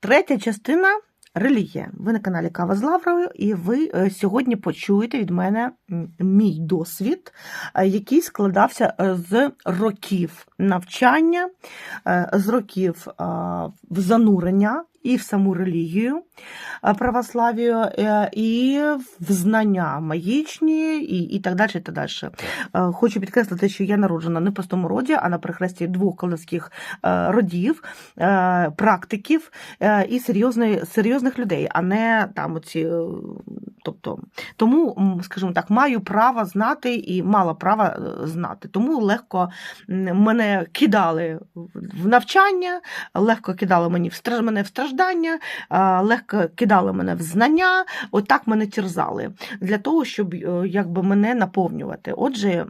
Третя частина релігія. Ви на каналі Кава з Лаврою, і ви е, сьогодні почуєте від мене мій досвід, е, який складався е, з років навчання, з років занурення і в саму релігію е, православію, е, і в знання магічні, і, і так далі. І так далі. Е, Хочу підкреслити, що я народжена не в простому роді, а на перехресті двох колоських родів, практиків і серйозної, серйозних людей, а не там оці. Тобто, тому, скажімо так, маю право знати і мала права е, знати. Тому легко мене кидали в навчання, легко кидали мені в страж- мене в страждання, е, легко кидали мене в знання. Отак мене терзали для того, щоб е, якби мене наповнювати. Отже,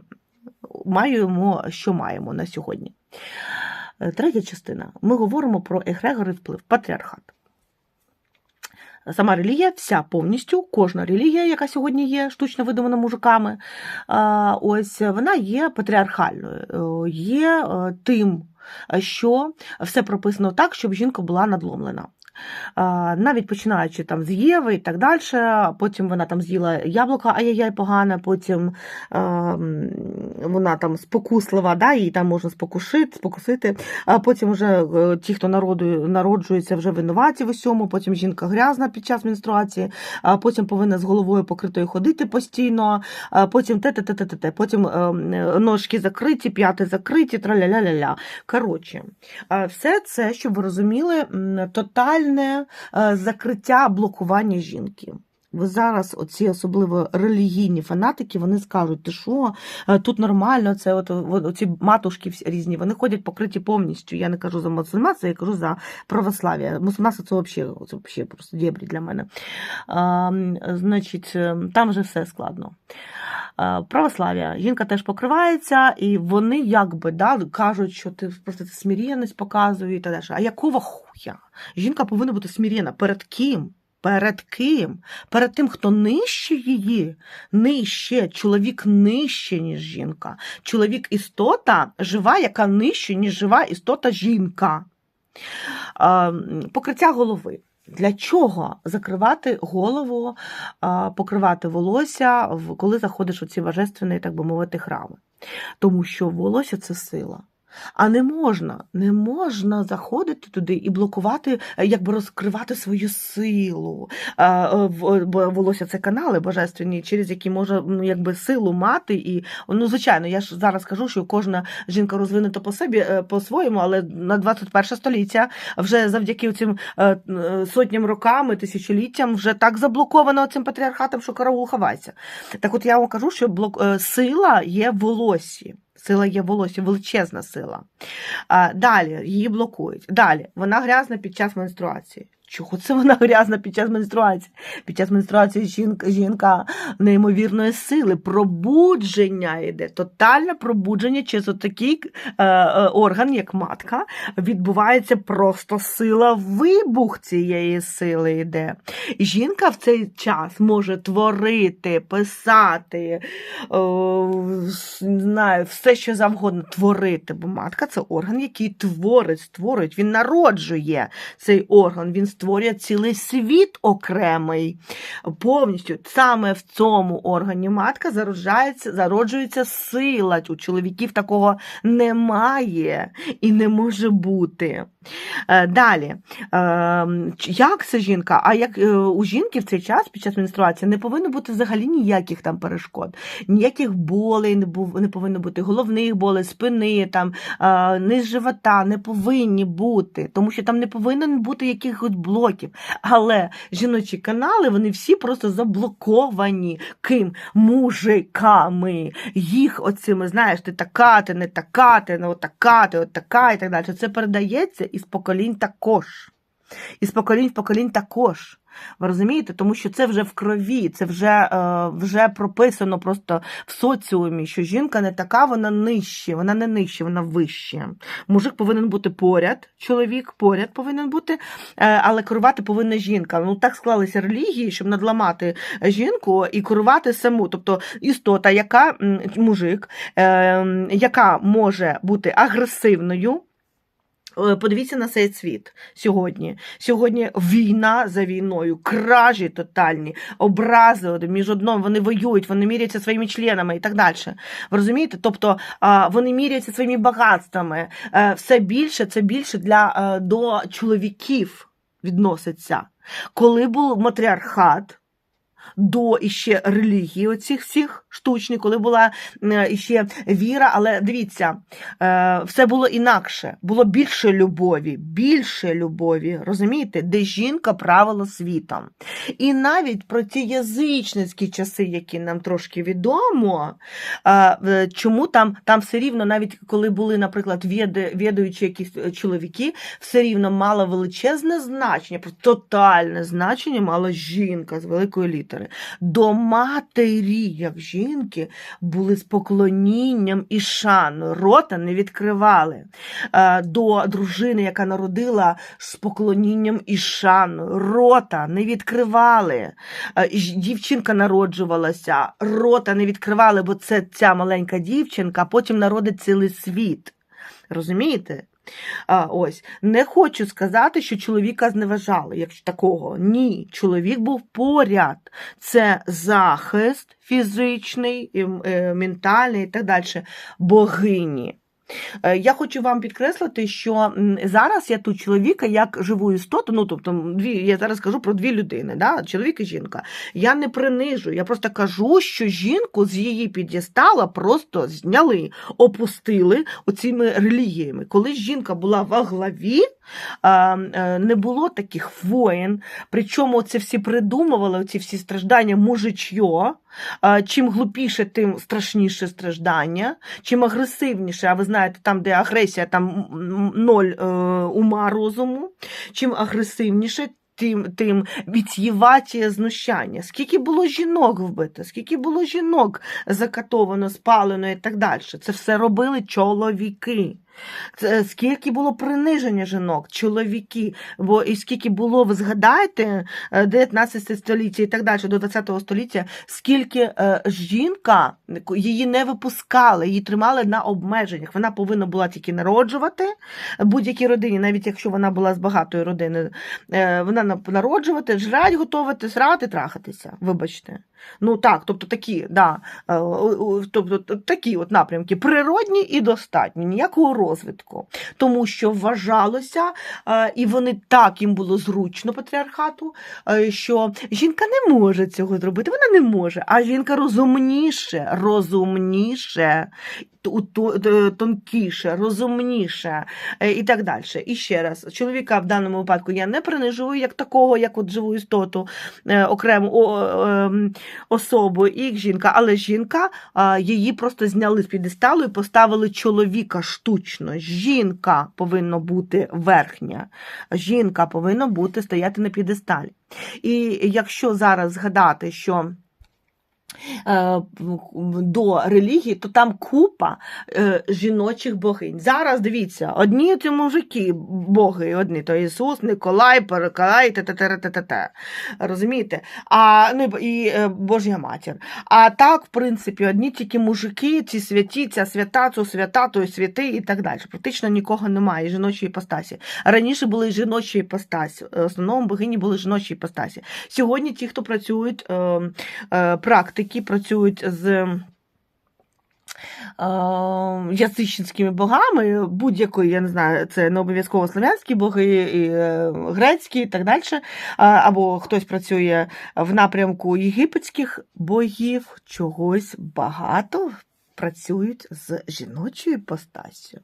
маємо, що маємо на сьогодні. Е, Третя частина. Ми говоримо про егрегори вплив, патріархат. Сама релігія, вся повністю, кожна релігія, яка сьогодні є штучно видумана мужиками, ось вона є патріархальною, е, є тим, що все прописано так, щоб жінка була надломлена. Навіть починаючи там з Єви і так далі, потім вона там з'їла яблука, ай-яй-яй, погане, потім вона там спокуслива, да, її там можна спокушити, спокусити, а потім вже е, ті, хто народу, народжується, вже винуваті в усьому, потім жінка грязна під час менструації, а потім повинна з головою покритою ходити постійно, а потім те те те те те те потім е, ножки закриті, п'яти закриті, траля-ля-ля-ля. Коротше, все це, щоб ви розуміли, м, тотальне е, закриття блокування жінки. Ви зараз, оці особливо релігійні фанатики, вони скажуть, ти що, е, тут нормально, це от, оці матушки різні, вони ходять покриті повністю. Я не кажу за мусульманство, я кажу за православ'я. Мусульманство це взагалі, це взагалі просто дєбрі для мене. А, значить, е, там вже все складно. Православ'я, жінка теж покривається, і вони якби да, кажуть, що ти просто ти показує і так далі. А якого хуя? Жінка повинна бути смирєна. Перед ким? Перед ким? Перед тим, хто нижче її, нижче, чоловік нижче, ніж жінка. Чоловік істота жива, яка нижче, ніж жива істота жінка. Покриття голови. Для чого закривати голову, покривати волосся, коли заходиш у ці божественні, так би мовити, храми? Тому що волосся це сила. А не можна, не можна заходити туди і блокувати, е, якби розкривати свою силу. Е, бо волосся це канали божественні, через які можна ну, якби силу мати. І ну, звичайно, я ж зараз кажу, що кожна жінка розвинута по собі е, по-своєму, але на 21 століття вже завдяки цим е, е, сотням рокам, і тисячоліттям вже так заблоковано цим патріархатом, що караул ховайся. Так от я вам кажу, що блок... е, сила є в волоссі. Сила є в волосі, величезна сила. Далі її блокують. Далі вона грязна під час менструації. Чого це вона грязна під час менструації? Під час менструації жінка, жінка неймовірної сили, пробудження йде, тотальне пробудження через отакий е, е, орган, як матка, відбувається просто сила, вибух цієї сили йде. Жінка в цей час може творити, писати, не знаю, все, що завгодно творити, бо матка це орган, який творить, створює, він народжує цей орган, він створює цілий світ окремий. Повністю саме в цьому органі матка зароджається, зароджується сила. У чоловіків такого немає і не може бути. Е, Далі, Ем, як це жінка? А як е, у жінки в цей час під час менструації не повинно бути взагалі ніяких там перешкод, ніяких болей не повинно бути, головних болей, спини, там е, низ живота не повинні бути, тому що там не повинно бути якихось блоків. Але жіночі канали вони всі просто заблоковані ким мужиками. Їх оцими, знаєш, ти така, ти не така, ти не отака, ти отака і так далі. Це передається із поколінь також. Із поколінь в поколінь також. Ви розумієте? Тому що це вже в крові, це вже, е, вже прописано просто в соціумі, що жінка не така, вона нижче, вона не нижче, вона вище. Мужик повинен бути поряд, чоловік поряд повинен бути, е, але керувати повинна жінка. Ну так склалися релігії, щоб надламати жінку і керувати саму. Тобто істота, яка мужик, е, яка може бути агресивною. Е, Подивіться на цей світ сьогодні. Сьогодні війна за війною, кражі тотальні, образи між одним, вони воюють, вони міряються своїми членами і так далі. Ви розумієте? Тобто вони міряються своїми багатствами. Е, Все більше це більше для е, до чоловіків відноситься. Коли був матріархат. До іще релігії оцих всіх штучних, коли була е, іще віра, але дивіться, е, все було інакше, було більше любові, більше любові, розумієте, де жінка правила світом. І навіть про ті язичницькі часи, які нам трошки відомо, е, чому там, там все рівно, навіть коли були, наприклад, відуючі якісь чоловіки, все рівно мало величезне значення, тотальне значення мала жінка з великої літери. До матері, як жінки, були з поклонінням і шаною, рота не відкривали. Е, До дружини, яка народила з поклонінням і шаною, рота не відкривали. Е, Дівчинка народжувалася, рота не відкривали, бо це ця маленька дівчинка, а потім народить цілий світ. Розумієте? Ось не хочу сказати, що чоловіка зневажали, якщо такого. Ні, чоловік був поряд. Це захист фізичний, е, ментальний і так далі. Богині. Е, Я хочу вам підкреслити, що зараз я тут чоловіка як живу істоту, ну тобто дві, я зараз кажу про дві людини, да? чоловік і жінка. Я не принижую, я просто кажу, що жінку з її під'єстала просто зняли, опустили оціми релігіями. Коли жінка була во главі, не було таких воїн, причому це всі придумували, ці всі страждання мужичьо. Чим глупіше, тим страшніше страждання, чим агресивніше, а ви знаєте, там, де агресія, там ноль е, ума розуму, чим агресивніше, тим, тим від'їваті знущання. Скільки було жінок вбито, скільки було жінок закатовано, спалено і так далі. Це все робили чоловіки. Це скільки було приниження жінок, чоловіки, бо і скільки було, ви згадайте, е, 19 століття і так далі, до 20 століття, скільки е, жінка, її не випускали, її тримали на обмеженнях. Вона повинна була тільки народжувати будь-якій родині, навіть якщо вона була з багатої родини, е, вона народжувати, жрать, готувати, срати, трахатися. Вибачте. Ну так, тобто такі, да, е, тобто такі от напрямки природні і достатні, ніякого розвитку. Тому що вважалося, е, і вони так їм було зручно патріархату, е, що жінка не може цього зробити, вона не може, а жінка розумніше, розумніше, тонкіше, розумніше е, і так далі. І ще раз, чоловіка в даному випадку я не принижую як такого, як от живу істоту, е, окрему ем, особу, і жінка, але жінка її просто зняли з підесталу і поставили чоловіка штучно. Жінка повинна бути верхня, жінка повинна бути стояти на підесталі. І якщо зараз згадати, що е, до релігії, то там купа е, жіночих богинь. Зараз дивіться, одні ці мужики, боги, одні, то Ісус, Николай, Переколай, та-та-та-та-та-та. Розумієте? А, ну, і е, Божя матір. А так, в принципі, одні тільки мужики, ці святі, ця свята, цю свята, той святий і так далі. Практично нікого немає, жіночої іпостасі. Раніше були жіночі іпостасі, в основному богині були жіночі іпостасі. Сьогодні ті, хто працюють, е, е, практики, працюють з. е, Язичницькими богами, будь-якої, я не знаю, це не обов'язково славянські боги, і е, грецькі і так далі. Або хтось працює в напрямку єгипетських богів, чогось багато працюють з жіночою постаттю.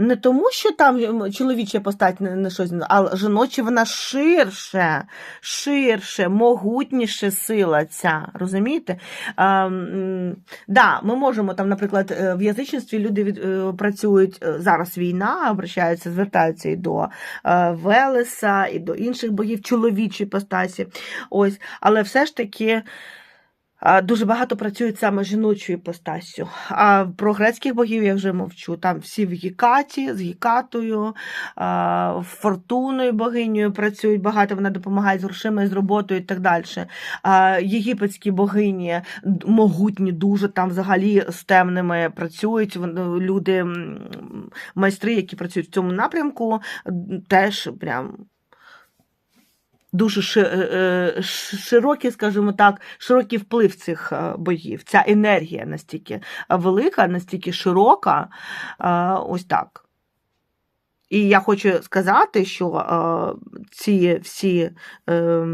Не тому, що там м, чоловіча постать не, не щось, а жіноча вона ширше, ширше, могутніше сила ця. Розумієте? А, да, ми можемо там, наприклад, е, в язичництві люди від, е, працюють е, зараз війна, обращаються, звертаються і до е, Велеса, і до інших богів чоловічої постаті. Ось, але все ж таки. Дуже багато працюють саме жіночою постастю. А про грецьких богів я вже мовчу. Там всі в Гікаті, з Гікатою, фортуною богинею працюють багато, вона допомагає з грошима, з роботою і так далі. Єгипетські богині могутні, дуже там взагалі з темними працюють. Люди, майстри, які працюють в цьому напрямку, теж прям дуже е, е, широкий, скажімо так, широкий вплив цих е, боїв. Ця енергія настільки велика, настільки широка. Ось так. І я хочу сказати, що ці всі. Е,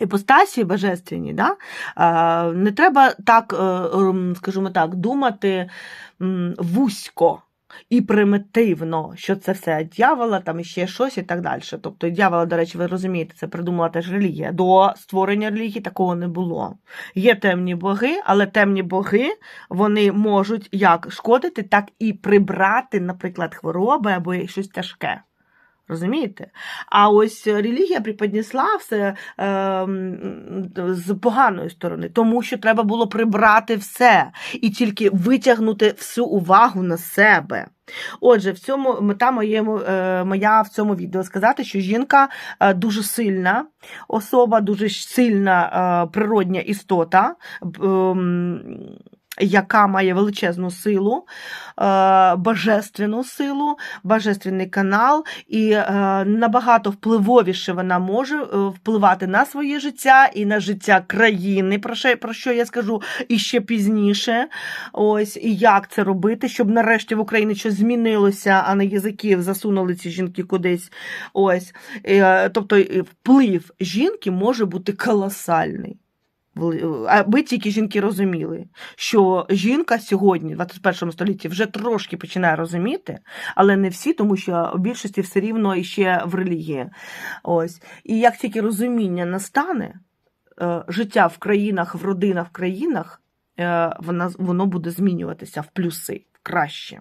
Іпостасії божественні, да? не треба так, ем, скажімо так, думати вузько і примітивно, що це все дьявола, там іще щось і так далі. Тобто, дьявола, до речі, ви розумієте, це придумала теж релігія. До створення релігії такого не було. Є темні боги, але темні боги вони можуть як шкодити, так і прибрати, наприклад, хвороби або щось тяжке. Розумієте? А ось релігія приподнесла все е, з поганої сторони, тому що треба було прибрати все і тільки витягнути всю увагу на себе. Отже, в цьому мета моєму, е, моя в цьому відео сказати, що жінка е, дуже сильна особа, дуже сильна е, природня істота. ем, яка має величезну силу, е, божественну силу, божественний канал, і е, набагато впливовіше вона може е, впливати на своє життя і на життя країни, про що, я скажу іще пізніше. Ось і як це робити, щоб нарешті в Україні щось змінилося, а не язиків засунули ці жінки кудись. Ось. Тобто вплив жінки може бути колосальний. Аби тільки жінки розуміли, що жінка сьогодні, в 21 столітті, вже трошки починає розуміти, але не всі, тому що в більшості все рівно іще в релігії. Ось. І як тільки розуміння настане, е, життя в країнах, в родинах, в країнах, е, воно буде змінюватися в плюси, в краще.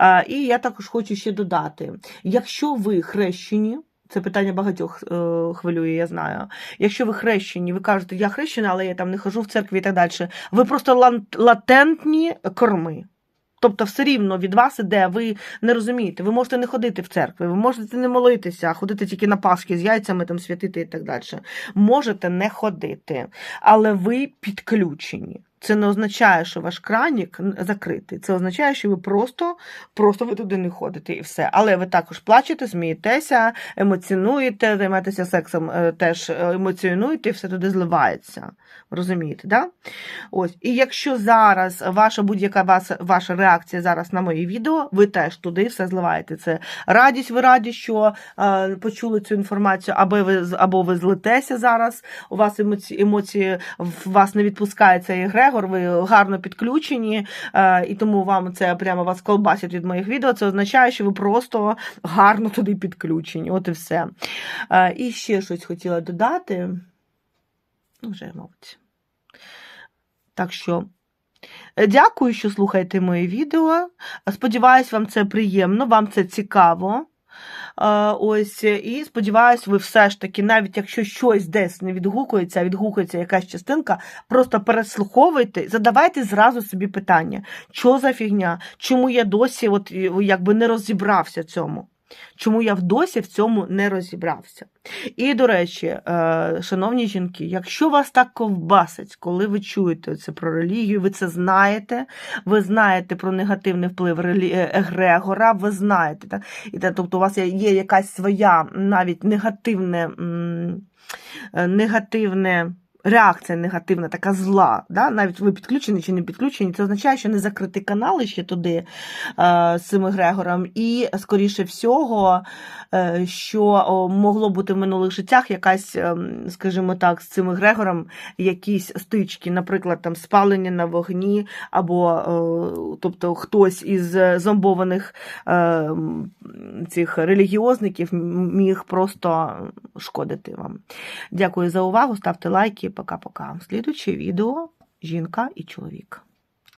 Е, І я також хочу ще додати: якщо ви хрещені, це питання багатьох е, хвилює, я знаю. Якщо ви хрещені, ви кажете, я хрещена, але я там не хожу в церкві і так далі. Ви просто латентні корми. Тобто, все рівно від вас іде, ви не розумієте, ви можете не ходити в церкву, ви можете не молитися, а ходити тільки на Пасхи з яйцями, там святити і так далі. Можете не ходити, але ви підключені. Це не означає, що ваш кранік закритий. Це означає, що ви просто, просто ви туди не ходите і все. Але ви також плачете, смієтеся, емоціонуєте, займаєтеся сексом, е, теж е, емоціонуєте, і все туди зливається. Розумієте, да? Ось. І якщо зараз ваша будь-яка ваша реакція зараз на мої відео, ви теж туди все зливаєте. Це радість, ви раді, що е, почули цю інформацію, або ви, або ви злитеся зараз, у вас емоції, емоції вас не відпускає цей егрегор, ви гарно підключені, е, і тому вам це прямо вас колбасить від моїх відео. Це означає, що ви просто гарно туди підключені. От і все. Е, і ще щось хотіла додати. Ну, вже, мабуть. Так що. е, Дякую, що слухаєте мої відео. Сподіваюсь, вам це приємно, вам це цікаво. Ось, і сподіваюсь, ви все ж таки, навіть якщо щось десь не відгукується, відгукується якась частинка, просто переслуховуйте, задавайте зразу собі питання, що за фігня, чому я досі от, якби не розібрався цьому. Чому я досі в цьому не розібрався? І, до речі, е, шановні жінки, якщо вас так ковбасить, коли ви чуєте це про релігію, ви це знаєте, ви знаєте про негативний вплив е, егрегора, ви знаєте, так? І, тобто у вас є, є якась своя навіть негативне, е, негативне. Реакція негативна, така зла, да? навіть ви підключені чи не підключені, це означає, що не закриті канали ще туди е, з цим егрегором, і, скоріше всього, е, що могло бути в минулих життях якась, ем, скажімо так, з цим егрегором якісь стички, наприклад, там спалення на вогні, або е, тобто хтось із зомбованих е, цих релігіозників міг просто шкодити вам. Дякую за увагу, ставте лайки, пока-пока. Слідуче відео жінка і чоловік.